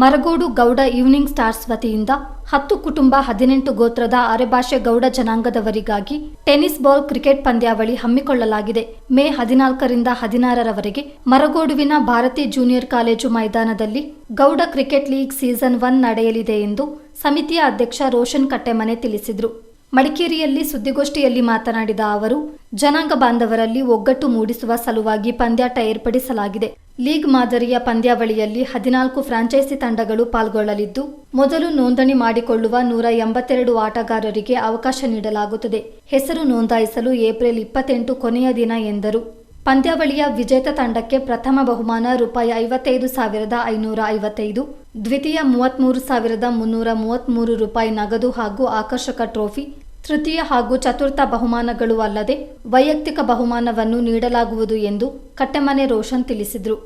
Maragodu Gowda evening stars ವತಿಯಿಂದ ಹತ್ತು ಕುಟುಂಬ ಹದಿನೆಂಟು ಗೋತ್ರದ ಅರೆಭಾಷೆ ಗೌಡ ಜನಾಂಗದವರಿಗಾಗಿ ಟೆನಿಸ್ ಬಾಲ್ ಕ್ರಿಕೆಟ್ ಪಂದ್ಯಾವಳಿ ಹಮ್ಮಿಕೊಳ್ಳಲಾಗಿದೆ. ಮೇ ಹದಿನಾಲ್ಕರಿಂದ ಹದಿನಾರರವರೆಗೆ ಮರಗೋಡುವಿನ ಭಾರತಿ ಜೂನಿಯರ್ ಕಾಲೇಜು ಮೈದಾನದಲ್ಲಿ Gowda cricket league season one ನಡೆಯಲಿದೆ ಎಂದು ಸಮಿತಿಯ ಅಧ್ಯಕ್ಷ ರೋಷನ್ ಕಟ್ಟೆಮನೆ ತಿಳಿಸಿದರು. ಮಡಿಕೇರಿಯಲ್ಲಿ ಸುದ್ದಿಗೋಷ್ಠಿಯಲ್ಲಿ ಮಾತನಾಡಿದ ಅವರು, ಜನಾಂಗ ಬಾಂಧವರಲ್ಲಿ ಒಗ್ಗಟ್ಟು ಮೂಡಿಸುವ ಸಲುವಾಗಿ ಪಂದ್ಯಾಟ ಏರ್ಪಡಿಸಲಾಗಿದೆ. ಲೀಗ್ ಮಾದರಿಯ ಪಂದ್ಯಾವಳಿಯಲ್ಲಿ ಹದಿನಾಲ್ಕು ಫ್ರಾಂಚೈಸಿ ತಂಡಗಳು ಪಾಲ್ಗೊಳ್ಳಲಿದ್ದು, ಮೊದಲು ನೋಂದಣಿ ಮಾಡಿಕೊಳ್ಳುವ ನೂರ ಎಂಬತ್ತೆರಡು ಆಟಗಾರರಿಗೆ ಅವಕಾಶ ನೀಡಲಾಗುತ್ತದೆ. ಹೆಸರು ನೋಂದಾಯಿಸಲು ಏಪ್ರಿಲ್ ಇಪ್ಪತ್ತೆಂಟು ಕೊನೆಯ ದಿನ ಎಂದರು. ಪಂದ್ಯಾವಳಿಯ ವಿಜೇತ ತಂಡಕ್ಕೆ ಪ್ರಥಮ ಬಹುಮಾನ ರೂಪಾಯಿ ಐವತ್ತೈದು ಸಾವಿರದ ಐನೂರ ಐವತ್ತೈದು, ದ್ವಿತೀಯ ಮೂವತ್ತ್ಮೂರು ಸಾವಿರದ ಮುನ್ನೂರ ಮೂವತ್ತ್ಮೂರು ರೂಪಾಯಿ ನಗದು ಹಾಗೂ ಆಕರ್ಷಕ ಟ್ರೋಫಿ, ತೃತೀಯ ಹಾಗೂ ಚತುರ್ಥ ಬಹುಮಾನಗಳು ಅಲ್ಲದೆ ವೈಯಕ್ತಿಕ ಬಹುಮಾನವನ್ನು ನೀಡಲಾಗುವುದು ಎಂದು ಕಟ್ಟೆಮನೆ ರೋಷನ್ ತಿಳಿಸಿದರು.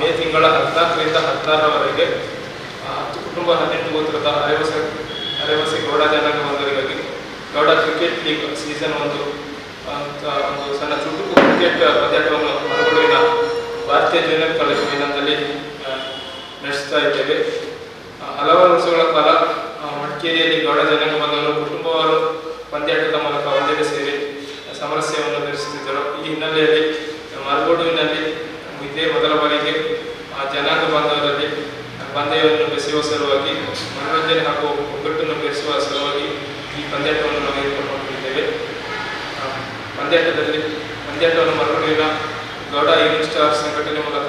ಮೇ ತಿಂಗಳ ಹದಿನಾಲ್ಕರಿಂದ ಹದಿನಾರರವರೆಗೆ ಕುಟುಂಬ ಹದಿನೆಂಟು ಗೋತ್ರದ Gowda Gowda cricket league season ಒಂದು ಅಂತ ಒಂದು ಸಣ್ಣ ಚುಟುಕು ಕ್ರಿಕೆಟ್ ಪಂದ್ಯಾಟವನ್ನು ಮಂಗಳೂರಿನ ಭಾರತೀಯ ಜೂನಿಯರ್ ಕಾಲೇಜು ಮೈದಾನದಲ್ಲಿ ನಡೆಸ್ತಾ ಇದ್ದೇವೆ. ಹಲವಾರು ವರ್ಷಗಳ ಕಾಲ ಮಡಿಕೇರಿಯಲ್ಲಿ ಗೌಡ ಜನಾಂಗವನ್ನು ಕುಟುಂಬವರು ಪಂದ್ಯಾಟದ ಮೂಲಕ ಒಂದೆಡೆ ಸೇರಿ ಸಮರಸ್ಯವನ್ನು ನಡೆಸುತ್ತಿದ್ದರು ಈ ಹಿನ್ನೆಲೆಯಲ್ಲಿ ಮರಗೋಡುವಿನಲ್ಲಿ ಇದೇ ಮೊದಲ ಬಾರಿಗೆ ಜನಾಂಗ ಬಾಂಧವರಲ್ಲಿ ಪಂದ್ಯವನ್ನು ಬೆಸೆಯುವ ಸಲುವಾಗಿ ಮನೋರಂಜನೆ ಹಾಗೂ ಒಗ್ಗಟ್ಟನ್ನು ಬೆಳೆಸುವ ಸಲುವಾಗಿ ಈ ಪಂದ್ಯಾಟವನ್ನು ನಾವು ಏರ್ಪಡಿಕೊಂಡಿದ್ದೇವೆ ಆ, ಪಂದ್ಯಾಟದಲ್ಲಿ ಮರಗೋಡುವಿನ ಗೌಡ ಈವ್ನಿಂಗ್ ಸ್ಟಾರ್ ಸಂಘಟನೆ ಮೂಲಕ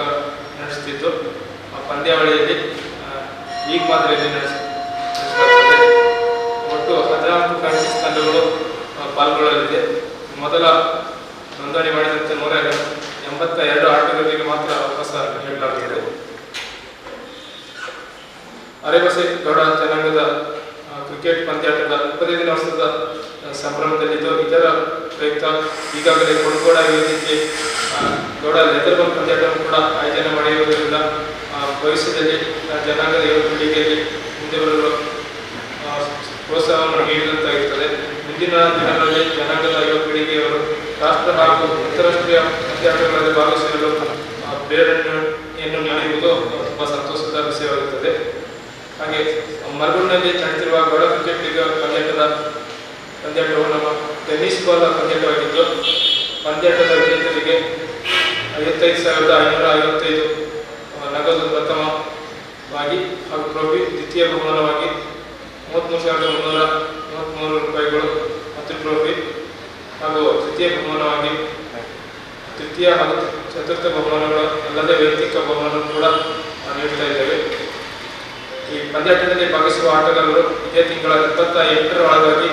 ನಡೆಸುತ್ತಿದ್ದು ಆ ಪಂದ್ಯಾವಳಿಯಲ್ಲಿ ಈಗ ಮಾದರಿಯಲ್ಲಿ ನಡೆಸ ಒಟ್ಟು ಹದಿನಾಲ್ಕು ಫ್ರಾಂಚೈಸ್ ತಂಡಗಳು ಪಾಲ್ಗೊಳ್ಳಲಿದೆ. ಮೊದಲ ನೋಂದಣಿ ಮಾಡಿದಂತೆ ನೂರ ಎಂಬತ್ತ ಎರಡು ಆಟಗಾರರಿಗೆ ಮಾತ್ರ ಅವಕಾಶ ನೀಡಲಾಗುತ್ತದೆ ಅರೆಬಸೆ ಗೌಡ ಜನಾಂಗದ ಕ್ರಿಕೆಟ್ ಪಂದ್ಯಾಟದ ಇಪ್ಪತ್ತೈದನೇ ವರ್ಷದ ಸಂಭ್ರಮದಲ್ಲಿದ್ದು ಇತರ ಪ್ರಯುಕ್ತ ಈಗಾಗಲೇ ಕೊಡಗೋಡ ವೇದಿಕೆ ಗೌಡ ಲೆದರ್ ಬಾಲ್ ಪಂದ್ಯಾಟವನ್ನು ಕೂಡ ಆಯೋಜನೆ ಮಾಡಿರುವುದರಿಂದ ಭವಿಷ್ಯದಲ್ಲಿ ಜನಾಂಗದ ಯುವ ಪೀಳಿಗೆಯಲ್ಲಿ ಮುಂದೆ ಬರಲು ಪ್ರೋತ್ಸಾಹವನ್ನು ನೀಡಿದಂತಾಗಿರುತ್ತದೆ ಮುಂದಿನ ದಿನಗಳಲ್ಲಿ ಜನಾಂಗದ ಯುವ ಪೀಳಿಗೆಯವರು ರಾಷ್ಟ್ರ ಹಾಗೂ ಅಂತಾರಾಷ್ಟ್ರೀಯ ಪಂದ್ಯಾಟಗಳಲ್ಲಿ ಭಾಗವಹಿಸಲು ಪ್ರೇರಣೆಯನ್ನು ನೀಡಿರುವುದು ತುಂಬ ಸಂತೋಷದ ವಿಷಯವಾಗುತ್ತದೆ. ಹಾಗೆ ಮರಗುಂಡಿನಲ್ಲಿ ನಡೆಯುತ್ತಿರುವ ಗೌಡ ಕ್ರಿಕೆಟ್ ಲೀಗ್ ಪಂದ್ಯಾಟದ ಪಂದ್ಯಾಟವು ನಮ್ಮ ಟೆನ್ನಿಸ್ ಬಾಲ್ ಪಂದ್ಯಾಟವಾಗಿದ್ದು ಪಂದ್ಯಾಟದ ವಿಜೇತರಿಗೆ ಐವತ್ತೈದು ಸಾವಿರದ ಐನೂರ ಐವತ್ತೈದು ನಗದು ಪ್ರಥಮವಾಗಿ ಹಾಗೂ ಟ್ರೋಫಿ ದ್ವಿತೀಯ ಬಹುಮಾನವಾಗಿ ಮೂವತ್ತ್ಮೂರು ಸಾವಿರದ ಮುನ್ನೂರ ಮೂವತ್ತ್ಮೂರು ರೂಪಾಯಿಗಳು ಮತ್ತು ಟ್ರೋಫಿ ಹಾಗೂ ತೃತೀಯ ಬಹುಮಾನವಾಗಿ ತೃತೀಯ ಹಾಗೂ ಚತುರ್ಥ ಬಹುಮಾನಗಳು ಅಲ್ಲದೆ ವೈಯಕ್ತಿಕ ಬಹುಮಾನ ಕೂಡ ನೀಡ್ತಾ ಇದ್ದೇವೆ. ಈ ಪಂದ್ಯಾಟದಲ್ಲಿ ಭಾಗಿಸುವ ಆಟಗಾರರು ಇದೇ ತಿಂಗಳ ಇಪ್ಪತ್ತ ಎಂಟರ ಒಳಗಾಗಿ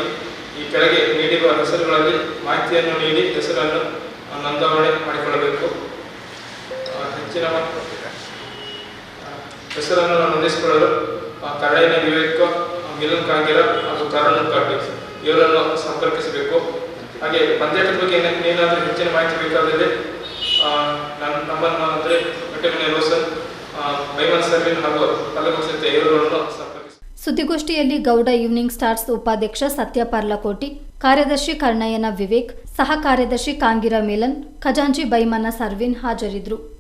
ಈ ಕೆಳಗೆ ನೀಡಿರುವ ಹೆಸರುಗಳಲ್ಲಿ ಮಾಹಿತಿಯನ್ನು ನೀಡಿ ಹೆಸರನ್ನು ನೋಂದಾವಣೆ ಮಾಡಿಕೊಳ್ಳಬೇಕು. ಹೆಚ್ಚಿನ ಹೆಸರನ್ನು ನೋಂದಿಸಿಕೊಳ್ಳಲು ಕರಡಿನ ವಿವೇಕ ಮಿಲನ್ ಕಾಂಗಿರ ಹಾಗೂ ಕರುಣ್ ಕಾಟಿ ಇವರನ್ನು ಸಂಪರ್ಕಿಸಬೇಕು. ಹಾಗೆ ಪಂಚಾಯತ್ ಬಗ್ಗೆ ಏನಾದರೂ ಹೆಚ್ಚಿನ ಮಾಹಿತಿ ಬೇಕಾದರೆ ನನ್ನ ನಮ್ಮನ್ನು ಅಂದರೆ ರೋಸನ್ ಆ, ಬೈಮನ್ ಸರ್ವಿನ್ ಹಾಗೂ ಕಲ್ಲಗುಸತ್ತೆ ಇವರುಗಳನ್ನು ಸುದ್ದಿಗೋಷ್ಠಿಯಲ್ಲಿ ಗೌಡ ಈವ್ನಿಂಗ್ ಸ್ಟಾರ್ಸ್ ಉಪಾಧ್ಯಕ್ಷ ಸತ್ಯ ಪರ್ಲಕೋಟಿ, ಕಾರ್ಯದರ್ಶಿ ಕರ್ಣಯ್ಯನ ವಿವೇಕ್, ಸಹ ಕಾರ್ಯದರ್ಶಿ ಕಾಂಗಿರ ಮೇಲನ್, ಖಜಾಂಚಿ ಬೈಮನ ಸರ್ವಿನ್ ಹಾಜರಿದ್ದರು